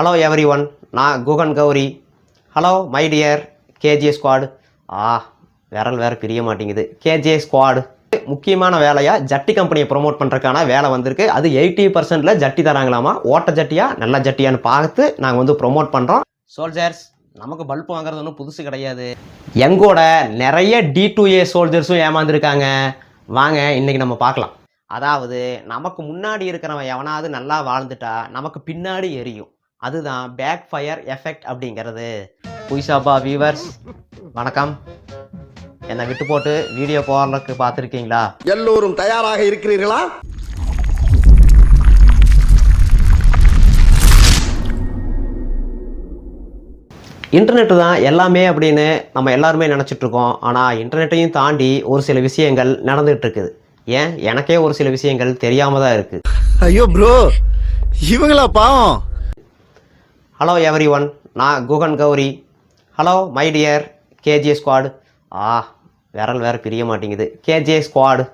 Hello everyone நான் Kugan Gowri hello my dear KGA squad ஆ விரல் வேற பிரிய மாட்டேங்குது. கேஜிஏ ஸ்குவாடு முக்கியமான வேலையாக ஜட்டி கம்பெனியை ப்ரோமோட் பண்ணுறதுக்கான வேலை வந்திருக்கு. அது எயிட்டி பர்சன்டில் ஜட்டி தராங்களாமா? ஓட்ட ஜட்டியாக நல்ல ஜட்டியான்னு பார்த்து நாங்கள் வந்து ப்ரொமோட் பண்ணுறோம் சோல்ஜர்ஸ் நமக்கு பல்ப் வாங்குறது ஒன்றும் புதுசு கிடையாது. எங்கூட நிறைய டி டூ ஏ சோல்ஜர்ஸும் ஏமாந்துருக்காங்க. வாங்க இன்னைக்கு நம்ம பார்க்கலாம். அதாவது நமக்கு முன்னாடி இருக்கிறவன் எவனாவது நல்லா வாழ்ந்துட்டா நமக்கு பின்னாடி எரியும். அதுதான் பேக் ஃபயர் எஃபெக்ட் அப்படிங்கிறது புய்சாபா வியூவர்ஸ் வணக்கம். என்னை விட்டு போட்டு வீடியோ போடுறதுக்கு பார்த்துருக்கீங்களா? எல்லோரும் தயாராக இருக்கிறீர்களா? இன்டர்நெட்டு தான் எல்லாமே அப்படின்னு நம்ம எல்லாருமே நினச்சிட்டு இருக்கோம். ஆனால் இன்டர்நெட்டையும் தாண்டி ஒரு சில விஷயங்கள் நடந்துகிட்டு இருக்குது. ஏன்? எனக்கே ஒரு சில விஷயங்கள் தெரியாமல் தான் இருக்குது ஐயோ ப்ரோ இவங்களா பாவம். ஹலோ எவ்ரி ஒன் நான் Kugan Gowri hello my dear KGA squad ஆ விரல் வேற பிரிய மாட்டேங்குது. கேஜிஏ ஸ்குவாடு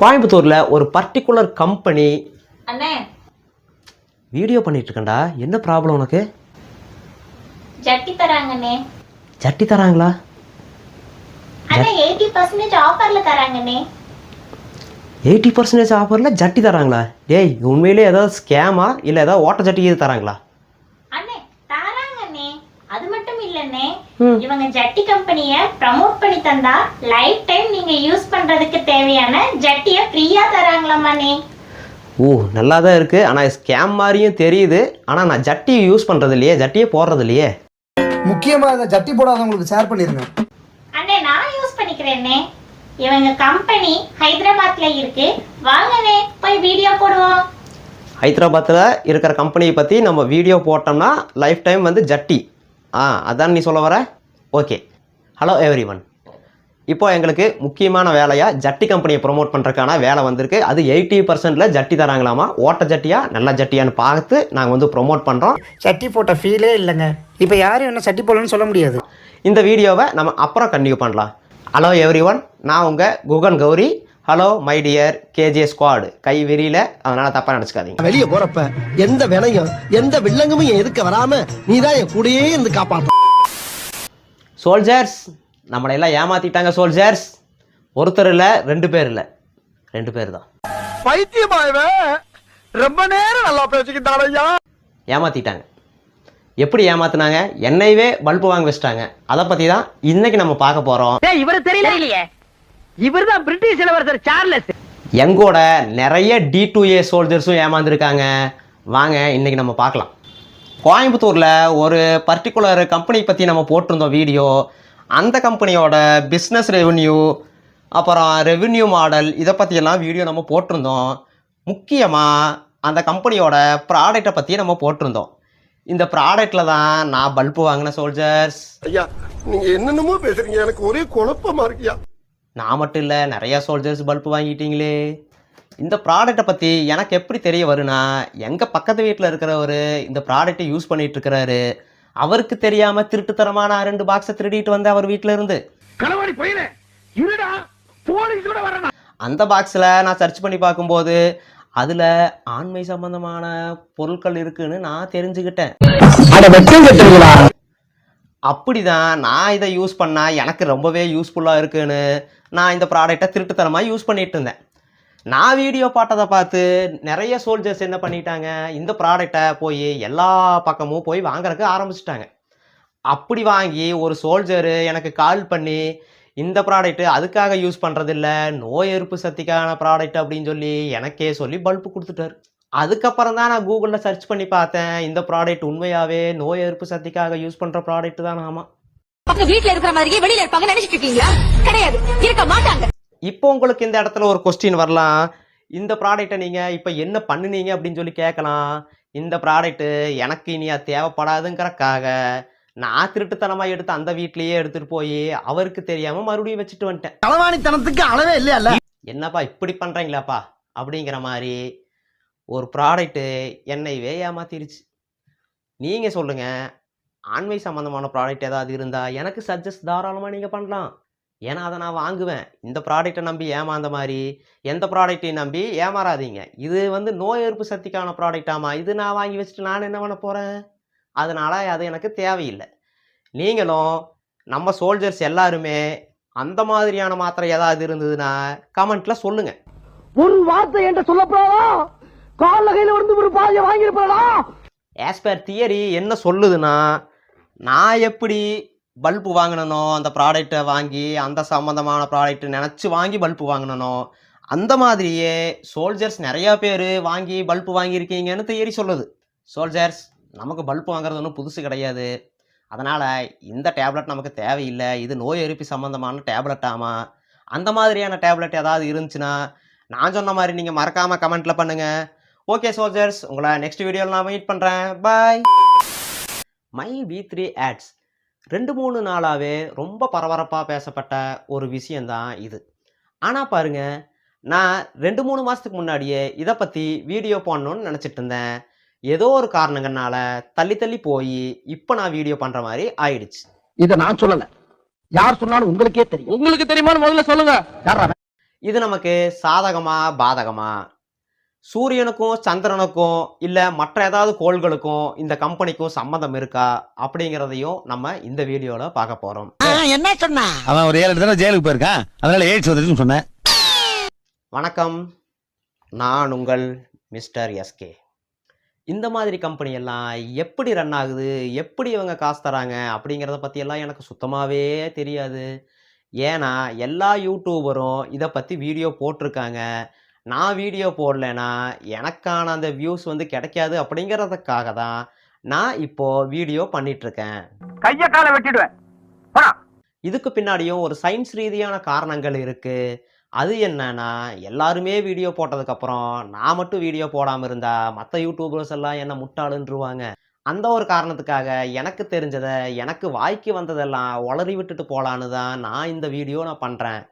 கோயம்புத்தூரில் ஒரு பர்டிகுலர் கம்பெனி அண்ணே. வீடியோ பண்ணிட்டு இருக்கேன்டா என்ன ப்ராப்ளம் உனக்கு? ஜட்டி தராங்கண்ணே. சட்டி தராங்களா? அண்ணா எயிட்டி பர்சன்டேஜ் ஆஃபர்ல தராங்கண்ணே. எயிட்டி பர்சன்டேஜ் ஆஃபரில் ஜட்டி தராங்களா? டேய் உண்மையிலே ஏதாவது ஸ்கேமா இல்லை ஏதாவது ஓட்ட ஜட்டி இது தராங்களா அண்ணே தராங்கண்ணே அது மட்டும் இல்லண்ணே ம். இவங்க ஜட்டி கம்பெனிய ப்ரமோட் பண்ணி தந்தா லைஃப் டைம் நீங்க யூஸ் பண்றதுக்கு தேவையான ஜட்டிய ஃப்ரீயா தராங்களாமாண்ணே ஓ நல்லா தான் இருக்குது ஆனால் ஸ்கேம் மாதிரியும் தெரியுது. ஆனால் நான் ஜட்டி யூஸ் பண்ணுறது இல்லையே ஜட்டியே போடுறது இல்லையே முக்கியமா இந்த ஜட்டி போடாதவங்களுக்கு ஷேர் பண்ணிருங்க. அண்ணே நான் யூஸ் பண்ணிக்கிறேன்னே. இவங்க கம்பெனி ஹைதராபாத்ல இருக்கு. வாங்கண்ணே போய் வீடியோ போடுவோம். ஹைதராபாத்தில் இருக்கிற கம்பெனியை பற்றி நம்ம வீடியோ போட்டோம்னா லைஃப் டைம் வந்து ஜட்டி. ஆ அதான் நீ சொல்ல வர? ஓகே. ஹலோ எவ்ரி ஒன் இப்போ எங்களுக்கு முக்கியமான வேலையாக ஜட்டி கம்பெனியை ப்ரோமோட் பண்ணுறதுக்கான வேலை வந்திருக்கு. அது எயிட்டி பர்சன்டில் ஜட்டி தராங்களாமா? ஓட்ட ஜட்டியா? நல்ல ஜட்டியான்னு பார்த்து நாங்கள் வந்து ப்ரோமோட் பண்ணுறோம் சட்டி போட்ட ஃபீலே இல்லைங்க. இப்போ யாரும் என்ன சட்டி போடலன்னு சொல்ல முடியாது. இந்த வீடியோவை நம்ம அப்புறம் கண்டினியூ பண்ணலாம். ஹலோ எவ்ரி ஒன் நான் உங்கள் Kugan Gowri. Hello my dear KJ squad கை விரியில அதனால் தப்பாக நினச்சிக்காதீங்க. வெளிய போறப்ப எந்த வினையும் எந்த வில்லங்கமும் என் எதுக்க வராம நீதான் என் கூடயே இருந்து காப்பாற்ற சோல்ஜர்ஸ் நம்மளை எல்லாம் ஏமாத்திட்டாங்க சோல்ஜர்ஸ் ஒருத்தர் இல்லை ரெண்டு பேர் இல்லை. ரெண்டு பேர் தான். பைத்தியமாயவே! ரொம்ப நேரம் நல்லா பேசிக்கிட்டான் ஐயா ஏமாத்திட்டாங்க. எப்படி ஏமாத்துனாங்க? என்னையவே பல்பு வாங்க வச்சிட்டாங்க. அதை பற்றி தான் இன்னைக்கு நம்ம பார்க்க போகிறோம் டேய் இவரு இவர்தான் பிரிட்டிஷ் இளவரசர் சார்லஸ். எங்கூட நிறைய டி டூ ஏ சோல்ஜர்ஸும் ஏமாந்துருக்காங்க. வாங்க இன்னைக்கு நம்ம பார்க்கலாம். கோயம்புத்தூரில் ஒரு பர்டிகுலர் கம்பெனி பற்றி நம்ம போட்டிருந்தோம் வீடியோ அந்த கம்பெனியோட பிஸ்னஸ் ரெவென்யூ அப்புறம் ரெவென்யூ மாடல் இதை பற்றியெல்லாம் வீடியோ நம்ம போட்டிருந்தோம். முக்கியமாக அந்த கம்பெனியோட ப்ராடக்டை பற்றி நம்ம போட்டிருந்தோம். இந்த ப்ராடக்டில் தான் நான் பல்பு வாங்கின சோல்ஜர்ஸ் ஐயா நீங்க என்னென்னமோ பேசுறீங்க. எனக்கு ஒரே குழப்பமா இருக்கியா நான் மட்டும் இல்லை நிறையா சோல்ஜர்ஸ் பல்ப் வாங்கிட்டீங்களே. இந்த ப்ராடக்ட்டை பற்றி எனக்கு எப்படி தெரிய வரும்னா எங்கள் பக்கத்து வீட்டில் இருக்கிறவர் இந்த ப்ராடக்ட்டை யூஸ் பண்ணிட்டு இருக்கிறாரு. அவருக்கு தெரியாமல் திருட்டுத்தனமான ரெண்டு பாக்ஸை திருடிட்டு வந்து அவர் வீட்டில் இருந்து. அந்த பாக்ஸில் நான் சர்ச் பண்ணி பார்க்கும்போது அதில் ஆண்மை சம்பந்தமான பொருட்கள் இருக்குன்னு நான் தெரிஞ்சுக்கிட்டேன். அப்படிதான் நான் இதை யூஸ் பண்ணால் எனக்கு ரொம்பவே யூஸ்ஃபுல்லாக இருக்குன்னு நான் இந்த ப்ராடக்டை திருட்டுத்தனமாக யூஸ் பண்ணிட்டு இருந்தேன். நான் வீடியோ பாட்டதை பார்த்து நிறைய சோல்ஜர்ஸ் என்ன பண்ணிட்டாங்க? இந்த ப்ராடக்டை போய் எல்லா பக்கமும் போய் வாங்குறதுக்கு ஆரம்பிச்சிட்டாங்க. அப்படி வாங்கி ஒரு சோல்ஜரு எனக்கு கால் பண்ணி இந்த ப்ராடக்ட்டு அதுக்காக யூஸ் பண்ணுறதில்ல நோய் எதிர்ப்பு சக்திக்கான ப்ராடக்ட் அப்படின்னு சொல்லி எனக்கே சொல்லி பல்பு கொடுத்துட்டாரு. அதுக்கப்புறம் தான் நான் கூகுளில் சர்ச் பண்ணி பார்த்தேன். இந்த ப்ராடக்ட் உண்மையாகவே நோய் எதிர்ப்பு சக்திக்காக யூஸ் பண்ணுற ப்ராடக்ட் தான் ஆமாம் வீட்ல இருக்கிற மாதிரியே வெளியில இருப்பாங்க நினைச்சிட்டு இருக்கீங்களா? கிடையாது. இருக்க மாட்டாங்க. இப்போ உங்களுக்கு இந்த இடத்துல ஒரு கொஸ்டின் வரலாம். இந்த ப்ராடக்ட்டை நீங்கள் இப்போ என்ன பண்ணுனீங்க அப்படின்னு சொல்லி கேட்கலாம். இந்த ப்ராடக்ட்டு எனக்கு இனியா தேவைப்படாதுங்கிறக்காக நான் திருட்டுத்தனமாக எடுத்து அந்த வீட்லேயே எடுத்துகிட்டு போய் அவருக்கு தெரியாமல் மறுபடியும் வச்சுட்டு வந்துட்டேன். களவாணித்தனத்துக்கு அளவே இல்லையா என்னப்பா இப்படி பண்ணுறீங்களாப்பா அப்படிங்கிற மாதிரி ஒரு ப்ராடக்ட்டு என்னைவே ஏமாத்திருச்சு நீங்கள் சொல்லுங்கள் ஆண்மை சம்மந்தமான ப்ராடக்ட் ஏதாவது இருந்தால் எனக்கு சஜஸ்ட் தாராளமாக நீங்கள் பண்ணலாம். ஏன்னா அதை நான் வாங்குவேன். இந்த ப்ராடக்ட்டை நம்பி ஏமாந்த மாதிரி எந்த ப்ராடக்ட்டையும் நம்பி ஏமாறாதீங்க. இது வந்து நோய் எதிர்ப்பு சக்திக்கான ப்ராடக்டாமா இது நான் வாங்கி வச்சுட்டு நான் என்ன பண்ண போகிறேன் அதனால் அது எனக்கு தேவையில்லை. நீங்களும் நம்ம சோல்ஜர்ஸ் எல்லாருமே அந்த மாதிரியான மாத்திரை ஏதாவது இருந்ததுன்னா கமெண்ட்டில் சொல்லுங்கள் ஒரு வார்த்தை என்று சொல்லப்படாதா கால கையில வந்து ஒரு பாதிய வாங்கியிருப்பாளா ஆஸ் பர் தியரி என்ன சொல்லுதுன்னா நான் எப்படி பல்பு வாங்கினனோ அந்த ப்ராடக்டை வாங்கி அந்த சம்மந்தமான ப்ராடக்ட் நினச்சி வாங்கி பல்பு வாங்கினனோ அந்த மாதிரியே சோல்ஜர்ஸ் நிறையா பேர் வாங்கி பல்பு வாங்கியிருக்கீங்கன்னு தியரி சொல்லுது. சோல்ஜர்ஸ் நமக்கு பல்பு வாங்குறது ஒன்றும் புதுசு கிடையாது. அதனால் இந்த டேப்லெட் நமக்கு தேவையில்லை. இது நோய் எரிப்பு சம்மந்தமான டேப்லெட்டாமா அந்த மாதிரியான டேப்லெட் ஏதாவது இருந்துச்சுன்னா நான் சொன்ன மாதிரி நீங்கள் மறக்காமல் கமெண்ட்டில் பண்ணுங்கள் ஓகே சோல்ஜர்ஸ் உங்களை நெக்ஸ்ட் வீடியோவில் நான் வெயிட் பண்ணுறேன் bye my V three ads ரெண்டு மூணு நாளாகவே ரொம்ப பரபரப்பாக பேசப்பட்ட ஒரு விஷயந்தான் இது. ஆனால் பாருங்க நான் ரெண்டு மூணு மாதத்துக்கு முன்னாடியே இதை பற்றி வீடியோ போடணும்னு நினச்சிட்டு இருந்தேன். ஏதோ ஒரு காரணங்கள்னால தள்ளி தள்ளி போய் இப்போ நான் வீடியோ பண்ணுற மாதிரி ஆயிடுச்சு. இத நான் சொல்லல. யார் சொன்னாலும் உங்களுக்கே தெரியும். உங்களுக்கு தெரியுமான்னு முதல்ல சொல்லுங்க. யாரா இது நமக்கு சாதகமா பாதகமா சூரியனுக்கும் சந்திரனுக்கும் இல்லை மற்ற ஏதாவது கோள்களுக்கும் இந்த கம்பெனிக்கும் சம்மந்தம் இருக்கா? அப்படிங்கிறதையும் நம்ம இந்த வீடியோவில் பார்க்க போகிறோம் என்ன சொன்ன? அவன் ஒரு ஏழு தடவை ஜெயிலுக்கு போயிருக்கான். அதனால எய்ட்ஸ் வந்துருச்சுன்னு சொன்னேன் வணக்கம். நான் உங்கள் மிஸ்டர் எஸ்கே இந்த மாதிரி கம்பெனி எல்லாம் எப்படி ரன் ஆகுது? எப்படி இவங்க காசு தராங்க? அப்படிங்கிறத பற்றியெல்லாம் எனக்கு சுத்தமாகவே தெரியாது. ஏன்னா எல்லா யூடியூபரும் இதை பற்றி வீடியோ போட்டிருக்காங்க. நான் வீடியோ போடலைன்னா எனக்கான அந்த வியூஸ் வந்து கிடைக்காது அப்படிங்கிறதுக்காக தான் நான் இப்போது வீடியோ பண்ணிகிட்ருக்கேன் கைய காலை வெட்டிடுவேன். இதுக்கு பின்னாடியும் ஒரு சயின்ஸ் ரீதியான காரணங்கள் இருக்கு. அது என்னன்னா எல்லாருமே வீடியோ போட்டதுக்கப்புறம் நான் மட்டும் வீடியோ போடாமல் இருந்தா மற்ற யூடியூபர்ஸ் எல்லாம் என்ன முட்டாளுன்றுவாங்க. அந்த ஒரு காரணத்துக்காக எனக்கு தெரிஞ்சதை எனக்கு வாய்க்கு வந்ததெல்லாம் உளறி விட்டுட்டு போலான்னு தான் நான் இந்த வீடியோ நான் பண்ணுறேன்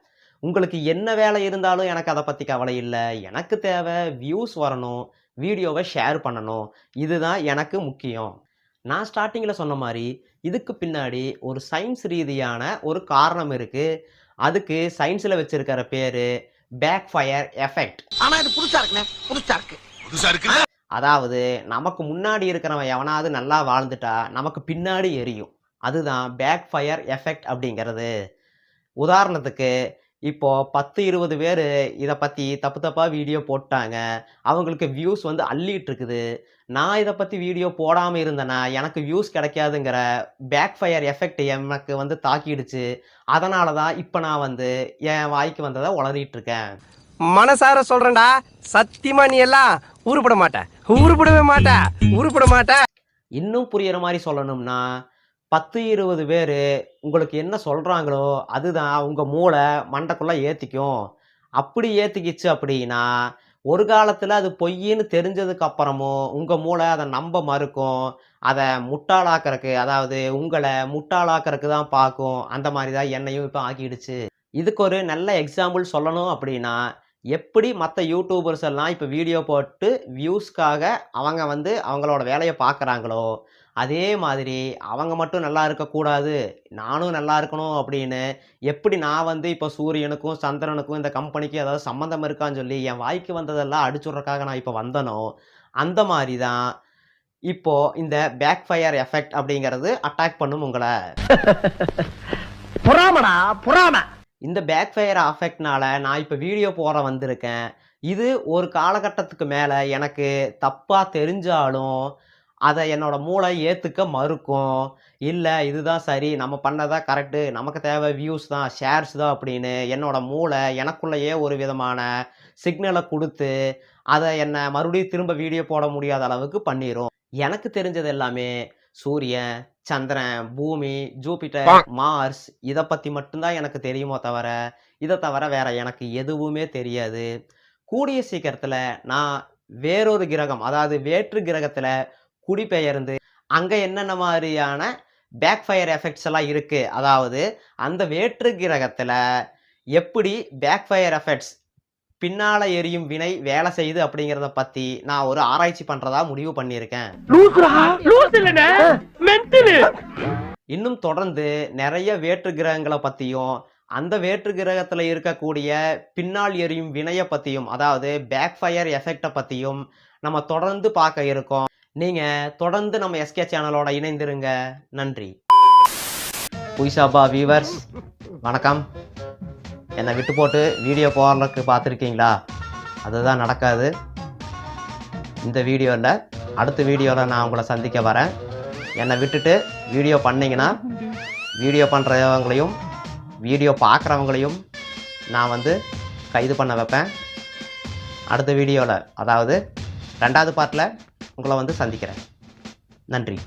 உங்களுக்கு என்ன வேலை இருந்தாலும் எனக்கு அதை பற்றி கவலை இல்லை. எனக்கு தேவை வியூஸ் வரணும் வீடியோவை ஷேர் பண்ணணும். இதுதான் எனக்கு முக்கியம். நான் ஸ்டார்டிங்கில் சொன்ன மாதிரி இதுக்கு பின்னாடி ஒரு சயின்ஸ் ரீதியான ஒரு காரணம் இருக்குது அதுக்கு சயின்ஸில் வச்சிருக்கிற பேர் பேக் ஃபயர் எஃபெக்ட் ஆனா இது புதுசா இருக்குண்ணே. புதுசா இருக்கு. அதாவது நமக்கு முன்னாடி இருக்கிறவன் எவனாவது நல்லா வாழ்ந்துட்டா நமக்கு பின்னாடி எரியும். அதுதான் பேக் ஃபயர் எஃபெக்ட் அப்படிங்கிறது. உதாரணத்துக்கு இப்போ பத்து இருபது பேர் இதை பற்றி தப்பு தப்பாக வீடியோ போட்டாங்க. அவங்களுக்கு வியூஸ் வந்து அள்ளிட்டு இருக்குது நான் இதை பற்றி வீடியோ போடாமல் இருந்தேன்னா எனக்கு வியூஸ் கிடைக்காதுங்கிற பேக் ஃபயர் எஃபெக்ட் எனக்கு வந்து தாக்கிடுச்சு. அதனால தான் இப்போ நான் வந்து என் வாய்க்கு வந்ததை உளறிட்டு இருக்கேன் மனசார சொல்றேன்டா. சத்தியமா நீ எல்லாம் உருப்பட மாட்ட. உருப்படவே மாட்ட. உருப்பட மாட்ட. இன்னும் புரியிற மாதிரி சொல்லணும்னா பத்து இருபது பேர் உங்களுக்கு என்ன சொல்கிறாங்களோ அதுதான் உங்கள் மூளை மண்டைக்குள்ளே ஏற்றிக்கும் அப்படி ஏற்றிக்கிச்சு அப்படின்னா ஒரு காலத்தில் அது பொய்ன்னு தெரிஞ்சதுக்கு அப்புறமும் உங்கள் மூளை அதை நம்ப மறுக்கும். அதை முட்டாளாக்கிறக்கு அதாவது உங்களை முட்டாளாக்கிறதுக்கு தான் பார்க்கும். அந்த மாதிரி தான் என்னையும் இப்போ ஆக்கிடுச்சு. இதுக்கு ஒரு நல்ல எக்ஸாம்பிள் சொல்லணும் அப்படின்னா எப்படி மற்ற யூடியூபர்ஸ் எல்லாம் இப்போ வீடியோ போட்டு வியூஸ்க்காக அவங்க வந்து அவங்களோட வேலையை பார்க்குறாங்களோ அதே மாதிரி அவங்க மட்டும் நல்லா இருக்கக்கூடாது நானும் நல்லா இருக்கணும் அப்படின்னு எப்படி நான் வந்து இப்போ சூரியனுக்கும் சந்திரனுக்கும் இந்த கம்பெனிக்கும் ஏதாவது சம்மந்தம் இருக்கான்னு சொல்லி என் வாய்க்கு வந்ததெல்லாம் அடிச்சுடுறக்காக நான் இப்போ வந்தனோ அந்த மாதிரி தான் இப்போ இந்த பேக் ஃபயர் எஃபெக்ட் அப்படிங்கிறது அட்டாக் பண்ணும் உங்களை. பொறாமடா பொறாம. இந்த பேக் ஃபயர் அஃபெக்ட்னால நான் இப்போ வீடியோ போட வந்திருக்கேன். இது ஒரு காலகட்டத்துக்கு மேலே எனக்கு தப்பாக தெரிஞ்சாலும் அதை என்னோட மூளை ஏற்றுக்க மறுக்கும். இல்லை இதுதான் சரி நம்ம பண்ணதா கரெக்டு நமக்கு தேவை வியூஸ் தான் ஷேர்ஸ் தான் அப்படின்னு என்னோட மூளை எனக்குள்ளேயே ஒரு விதமான சிக்னலை கொடுத்து அதை என்னை மறுபடியும் திரும்ப வீடியோ போட முடியாத அளவுக்கு பண்ணிடும் எனக்கு தெரிஞ்சது எல்லாமே சூரியன் சந்திரன் பூமி ஜூபிட்டர் மார்ஸ் இதை பற்றி மட்டும்தான் எனக்கு தெரியுமோ தவிர இதை தவிர வேற எனக்கு எதுவுமே தெரியாது. கூடிய சீக்கிரத்தில் நான் வேறொரு கிரகம் அதாவது வேற்று கிரகத்தில் குடிபெயர்ந்து அங்கே என்னென்ன மாதிரியான பேக் ஃபயர் எஃபெக்ட்ஸ் எல்லாம் இருக்குது அதாவது அந்த வேற்று கிரகத்தில் எப்படி பேக் ஃபயர் எஃபெக்ட்ஸ் பின்னால் எரியும் வினை வேலை செய்யுது அப்படிங்கிறத பற்றி நான் ஒரு ஆராய்ச்சி பண்ணுறதா முடிவு பண்ணியிருக்கேன். இன்னும் தொடர்ந்து நிறைய வேற்று கிரகங்களை பற்றியும் அந்த வேற்று கிரகத்தில் இருக்கக்கூடிய பின்னால் எரியும் வினையை பற்றியும் அதாவது பேக் ஃபயர் எஃபெக்டை பற்றியும் நம்ம தொடர்ந்து பார்க்க இருக்கோம். நீங்கள் தொடர்ந்து நம்ம எஸ்கே சேனலோட இணைந்திருங்க. நன்றி. புய்சாபா வியூவர்ஸ் வணக்கம். என்னை விட்டு போட்டு வீடியோ போடுறதுக்கு பார்த்துருக்கீங்களா? அதுதான் நடக்காது. இந்த வீடியோவில் அடுத்த வீடியோவில் நான் உங்களை சந்திக்க வரேன். என்னை விட்டுட்டு வீடியோ பண்ணிங்கன்னா வீடியோ பண்ணுறவங்களையும் வீடியோ பார்க்குறவங்களையும் நான் வந்து கைது பண்ண வைப்பேன். அடுத்த வீடியோவில் அதாவது ரெண்டாவது பார்ட்டில் உங்களை வந்து சந்திக்கிறேன். நன்றி.